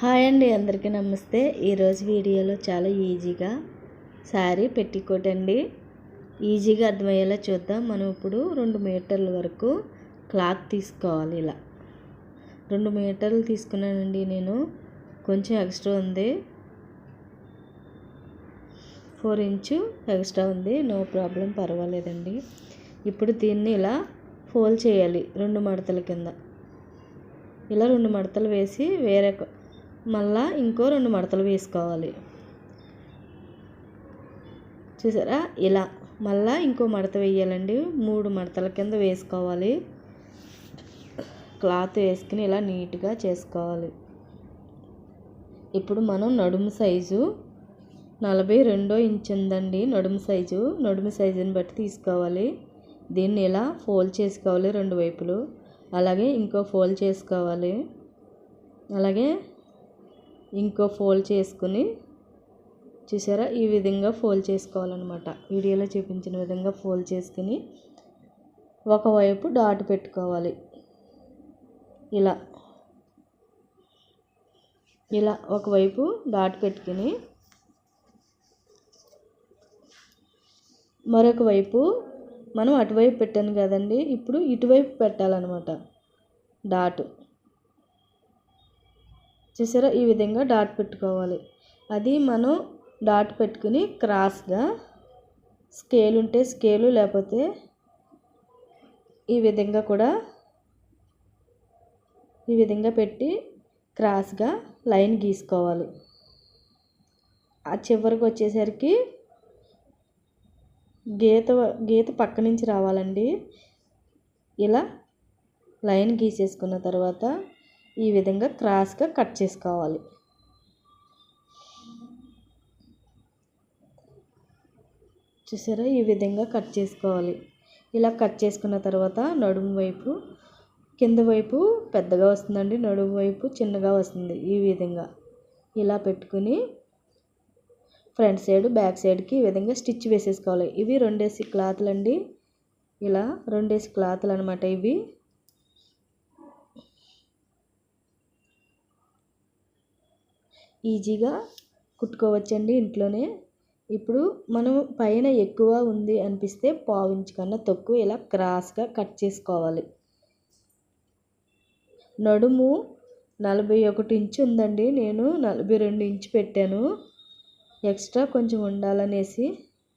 Hi అండి అందరికీ నమస్తే. ఈరోజు వీడియోలో చాలా ఈజీగా శారీ పెట్టికోట్ అండి ఈజీగా అర్థమయ్యేలా చూద్దాం. మనం ఇప్పుడు రెండు మీటర్ల వరకు క్లాత్ తీసుకోవాలి ఇలా. రెండు మీటర్లు తీసుకున్నానండి నేను. కొంచెం ఎక్స్ట్రా ఉంది. ఫోర్ ఇంచు ఎక్స్ట్రా ఉంది. నో ప్రాబ్లం పర్వాలేదండి. ఇప్పుడు దీన్ని ఇలా ఫోల్డ్ చేయాలి రెండు మడతల కింద. ఇలా రెండు మడతలు వేసి వేరే మళ్ళా ఇంకో రెండు మడతలు వేసుకోవాలి. చూసారా? ఇలా మళ్ళా ఇంకో మడత వేయాలండి. మూడు మడతల కింద వేసుకోవాలి. క్లాత్ వేసుకుని ఇలా నీట్గా చేసుకోవాలి. ఇప్పుడు మనం నడుము సైజు నలభై రెండో ఇంచ్ ఉందండి నడుము సైజు. నడుము సైజుని బట్టి తీసుకోవాలి. దీన్ని ఇలా ఫోల్డ్ చేసుకోవాలి రెండు వైపులు. అలాగే ఇంకో ఫోల్డ్ చేసుకోవాలి. అలాగే ఇంకో ఫోల్డ్ చేసుకుని చూసారా? ఈ విధంగా ఫోల్డ్ చేసుకోవాలన్నమాట. వీడియోలో చూపించిన విధంగా ఫోల్డ్ చేసుకుని ఒకవైపు డాట్ పెట్టుకోవాలి. ఇలా. ఇలా ఒకవైపు డాట్ పెట్టుకుని మరొక వైపు మనం అటువైపు పెట్టాను కదండి. ఇప్పుడు ఇటువైపు పెట్టాలన్నమాట. డాట్. చూసారా? ఈ విధంగా డాట్ పెట్టుకోవాలి. అది మనం డాట్ పెట్టుకుని క్రాస్గా స్కేల్ ఉంటే స్కేలు లేకపోతే ఈ విధంగా కూడా ఈ విధంగా పెట్టి క్రాస్గా లైన్ గీసుకోవాలి. ఆ చివరికి వచ్చేసరికి గీత గీత పక్క నుంచి రావాలండి. ఇలా లైన్ గీసేసుకున్న తర్వాత ఈ విధంగా క్రాస్గా కట్ చేసుకోవాలి. చూసారా? ఈ విధంగా కట్ చేసుకోవాలి. ఇలా కట్ చేసుకున్న తర్వాత నడుము వైపు కింద వైపు పెద్దగా వస్తుందండి. నడుము వైపు చిన్నగా వస్తుంది ఈ విధంగా. ఇలా పెట్టుకుని ఫ్రంట్ సైడ్ బ్యాక్ సైడ్కి ఈ విధంగా స్టిచ్ వేసేసుకోవాలి. ఇవి రెండేసి క్లాత్లు అండి ఇలా రెండేసి క్లాత్లు అనమాట ఇవి. ఈజీగా కుట్టుకోవచ్చండి ఇంట్లోనే. ఇప్పుడు మనం పైన ఎక్కువ ఉంది అనిపిస్తే పావు కన్నా తక్కువ ఇలా క్రాస్గా కట్ చేసుకోవాలి. నడుము నలభై ఒకటి ఇంచు ఉందండి. నేను నలభై రెండు ఇంచు పెట్టాను. ఎక్స్ట్రా కొంచెం ఉండాలనేసి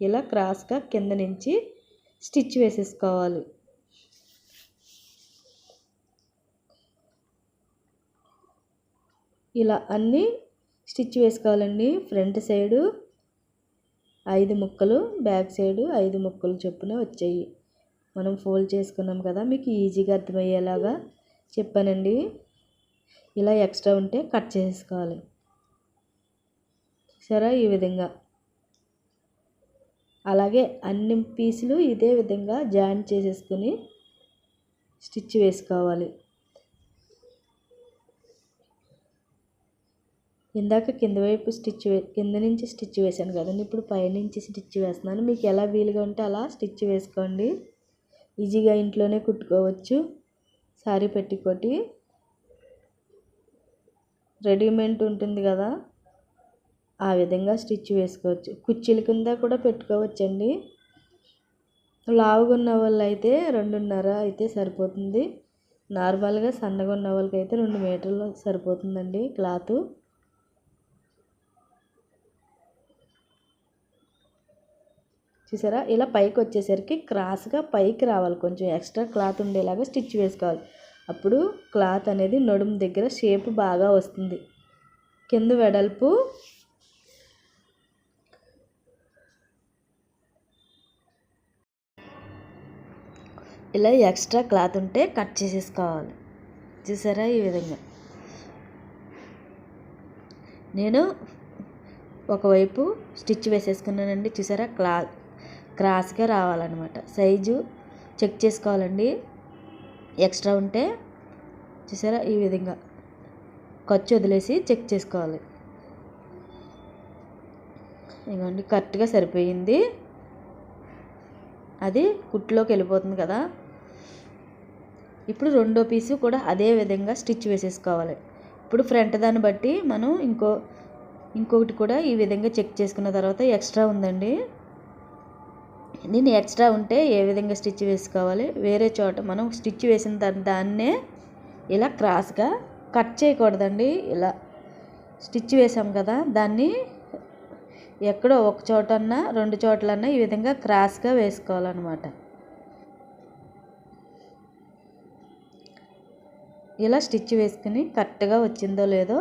ఇలా క్రాస్గా కింద నుంచి స్టిచ్ వేసేసుకోవాలి. ఇలా అన్నీ స్టిచ్ వేసుకోవాలండి. ఫ్రంట్ సైడు ఐదు ముక్కలు బ్యాక్ సైడు ఐదు ముక్కలు చొప్పున వచ్చాయి. మనం ఫోల్డ్ చేసుకున్నాం కదా మీకు ఈజీగా అర్థమయ్యేలాగా చెప్పానండి. ఇలా ఎక్స్ట్రా ఉంటే కట్ చేసుకోవాలి. సరే ఈ విధంగా. అలాగే అన్ని పీసులు ఇదే విధంగా జాయిన్ చేసేసుకుని స్టిచ్ వేసుకోవాలి. ఇందాక కింద వైపు స్టిచ్ కింద నుంచి స్టిచ్ వేసాను కదండి. ఇప్పుడు పైనుంచి స్టిచ్ వేస్తున్నాను. మీకు ఎలా వీలుగా ఉంటే అలా స్టిచ్ వేసుకోండి. ఈజీగా ఇంట్లోనే కుట్టుకోవచ్చు. సారీ పెట్టికోటి. రెడీమేడ్ ఉంటుంది కదా ఆ విధంగా స్టిచ్ వేసుకోవచ్చు. కుర్చీల కింద కూడా పెట్టుకోవచ్చండి. లావుగా ఉన్న వాళ్ళు అయితే రెండున్నర అయితే సరిపోతుంది. నార్మల్గా సన్నగా ఉన్న వాళ్ళకైతే రెండు మీటర్లు సరిపోతుందండి క్లాత్. చూసారా? ఇలా పైకి వచ్చేసరికి క్రాస్గా పైకి రావాలి. కొంచెం ఎక్స్ట్రా క్లాత్ ఉండేలాగా స్టిచ్ వేసుకోవాలి. అప్పుడు క్లాత్ అనేది నడుము దగ్గర షేప్ బాగా వస్తుంది. కింద వెడల్పు ఇలా ఎక్స్ట్రా క్లాత్ ఉంటే కట్ చేసేసుకోవాలి. చూసారా ఈ విధంగా? నేను ఒకవైపు స్టిచ్ వేసేసుకున్నానండి. చూసారా? క్లాత్ క్రాస్గా రావాలన్నమాట. సైజు చెక్ చేసుకోవాలండి. ఎక్స్ట్రా ఉంటే చూసారా ఈ విధంగా ఖర్చు వదిలేసి చెక్ చేసుకోవాలి. ఇదిగోండి కరెక్ట్గా సరిపోయింది. అది కుట్లోకి వెళ్ళిపోతుంది కదా. ఇప్పుడు రెండో పీసు కూడా అదే విధంగా స్టిచ్ వేసేసుకోవాలి. ఇప్పుడు ఫ్రంట్ దాన్ని బట్టి మనం ఇంకో ఇంకొకటి కూడా ఈ విధంగా చెక్ చేసుకున్న తర్వాత ఎక్స్ట్రా ఉందండి. దీన్ని ఎక్స్ట్రా ఉంటే ఏ విధంగా స్టిచ్ వేసుకోవాలి? వేరే చోట మనం స్టిచ్ వేసిన దాని దాన్నే ఇలా క్రాస్గా కట్ చేయకూడదండి. ఇలా స్టిచ్ వేసాం కదా దాన్ని ఎక్కడో ఒక చోటన్నా రెండు చోట్లన్నా ఈ విధంగా క్రాస్గా వేసుకోవాలన్నమాట. ఇలా స్టిచ్ వేసుకుని కరెక్ట్గా వచ్చిందో లేదో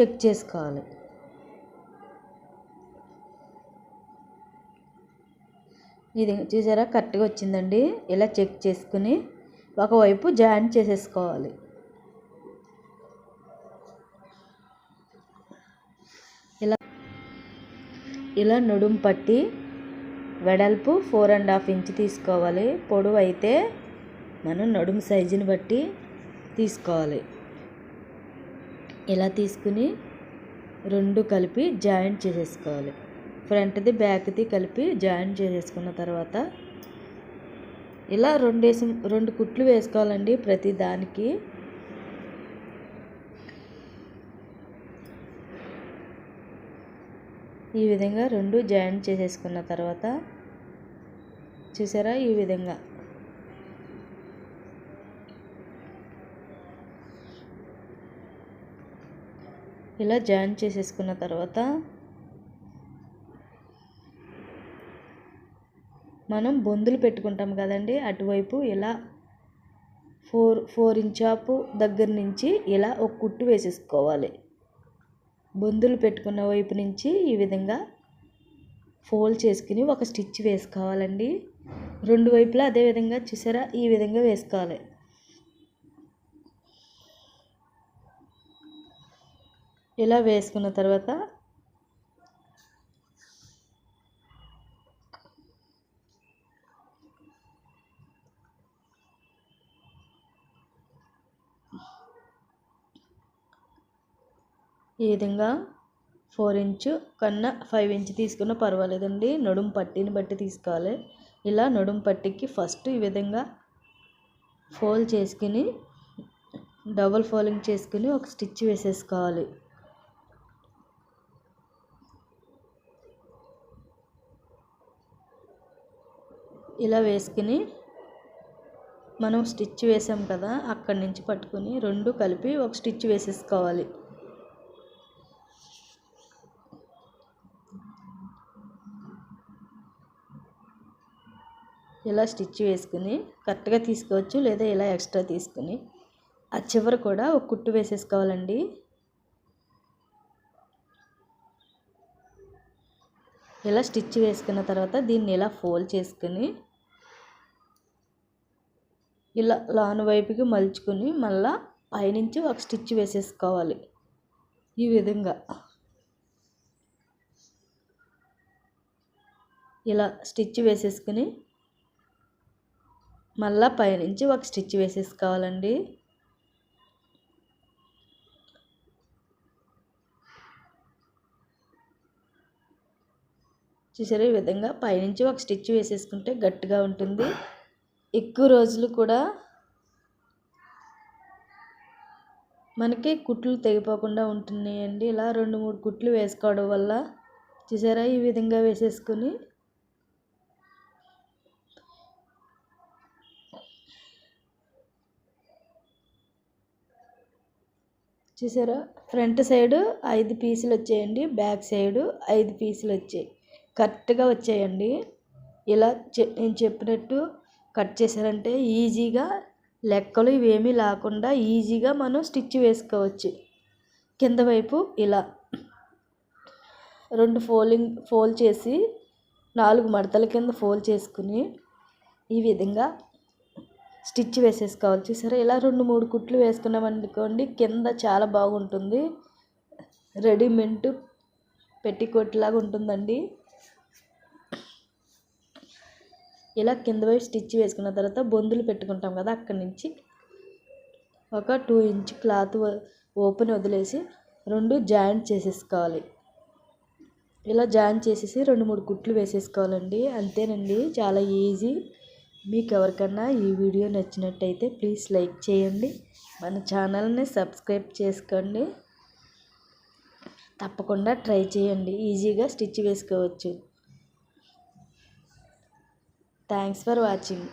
చెక్ చేసుకోవాలి. ఇది చూసారా? కరెక్ట్గా వచ్చిందండి. ఇలా చెక్ చేసుకుని ఒకవైపు జాయిన్ చేసేసుకోవాలి. ఇలా ఇలా నడుం పట్టి వెడల్పు ఫోర్ అండ్ హాఫ్ ఇంచ్ తీసుకోవాలి. పొడవు అయితే మనం నడుము సైజుని బట్టి తీసుకోవాలి. ఇలా తీసుకుని రెండు కలిపి జాయింట్ చేసేసుకోవాలి. ఫ్రంట్ది బ్యాక్ది కలిపి జాయిన్ చేసేసుకున్న తర్వాత ఇలా రెండు వేసి రెండు కుట్లు వేసుకోవాలండి ప్రతి దానికి. ఈ విధంగా రెండు జాయిన్ చేసేసుకున్న తర్వాత చూసారా ఈ విధంగా. ఇలా జాయిన్ చేసేసుకున్న తర్వాత మనం బొందులు పెట్టుకుంటాం కదండి అటువైపు ఇలా ఫోర్ ఫోర్ ఇంచాపు దగ్గర నుంచి ఇలా ఒక కుట్టు వేసేసుకోవాలి. బొందులు పెట్టుకున్న వైపు నుంచి ఈ విధంగా ఫోల్డ్ చేసుకుని ఒక స్టిచ్ వేసుకోవాలండి. రెండు వైపులా అదే విధంగా చూసారా ఈ విధంగా వేసుకోవాలి. ఇలా వేసుకున్న తర్వాత ఈ విధంగా ఫోర్ ఇంచు కన్నా ఫైవ్ ఇంచ్ తీసుకున్న పర్వాలేదండి. నడుము పట్టిని బట్టి తీసుకోవాలి. ఇలా నడుము పట్టికి ఫస్ట్ ఈ విధంగా ఫోల్డ్ చేసుకుని డబల్ ఫోల్డింగ్ చేసుకుని ఒక స్టిచ్ వేసేసుకోవాలి. ఇలా వేసుకుని మనం స్టిచ్ వేసాం కదా అక్కడి నుంచి పట్టుకుని రెండు కలిపి ఒక స్టిచ్ వేసేసుకోవాలి. ఇలా స్టిచ్ వేసుకుని కరెక్ట్గా తీసుకోవచ్చు లేదా ఇలా ఎక్స్ట్రా తీసుకుని. ఆ చివర కూడా ఒక కుట్టు వేసేసుకోవాలండి. ఇలా స్టిచ్ వేసుకున్న తర్వాత దీన్ని ఇలా ఫోల్డ్ చేసుకుని ఇలా లాన్ వైపుకి మలుచుకుని మళ్ళా పైనుంచి ఒక స్టిచ్ వేసేసుకోవాలి ఈ విధంగా. ఇలా స్టిచ్ వేసేసుకుని మళ్ళీ పైనుంచి ఒక స్టిచ్ వేసేసుకోవాలండి. చూసారు ఈ విధంగా పైనుంచి ఒక స్టిచ్ వేసేసుకుంటే గట్టిగా ఉంటుంది. ఎక్కువ రోజులు కూడా మనకి కుట్లు తెగిపోకుండా ఉంటున్నాయండి. ఇలా రెండు మూడు కుట్లు వేసుకోవడం వల్ల చూసారా ఈ విధంగా వేసేసుకొని చూసారా? ఫ్రంట్ సైడ్ ఐదు పీసులు వచ్చాయండి. బ్యాక్ సైడ్ ఐదు పీసులు వచ్చాయి. కరెక్ట్గా వచ్చాయండి. ఇలా నేను చెప్పినట్టు కట్ చేశారంటే ఈజీగా లెక్కలు ఇవేమీ లేకుండా ఈజీగా మనం స్టిచ్ వేసుకోవచ్చు. కింద వైపు ఇలా రెండు ఫోల్డింగ్ ఫోల్డ్ చేసి నాలుగు మడతల కింద ఫోల్డ్ చేసుకుని ఈ విధంగా స్టిచ్ వేసేసుకోవాలి. చూసారా ఇలా రెండు మూడు కుట్లు వేసుకున్నామనుకోండి కింద చాలా బాగుంటుంది. రెడీమేడ్ పెట్టికోట్ లాగా ఉంటుందండి. ఇలా కింద వైపు స్టిచ్ వేసుకున్న తర్వాత బొందులు పెట్టుకుంటాం కదా అక్కడి నుంచి ఒక టూ ఇంచ్ క్లాత్ ఓపెన్ వదిలేసి రెండు జాయింట్ చేసేసుకోవాలి. ఇలా జాయిన్ చేసేసి రెండు మూడు కుట్లు వేసేసుకోవాలండి. అంతేనండి చాలా ఈజీ. మీకు ఎవరికన్నా ఈ వీడియో నచ్చినట్టయితే ప్లీజ్ లైక్ చేయండి. మన ఛానల్ని సబ్స్క్రైబ్ చేసుకోండి. తప్పకుండా ట్రై చేయండి. ఈజీగా స్టిచ్ వేసుకోవచ్చు. Thanks for watching.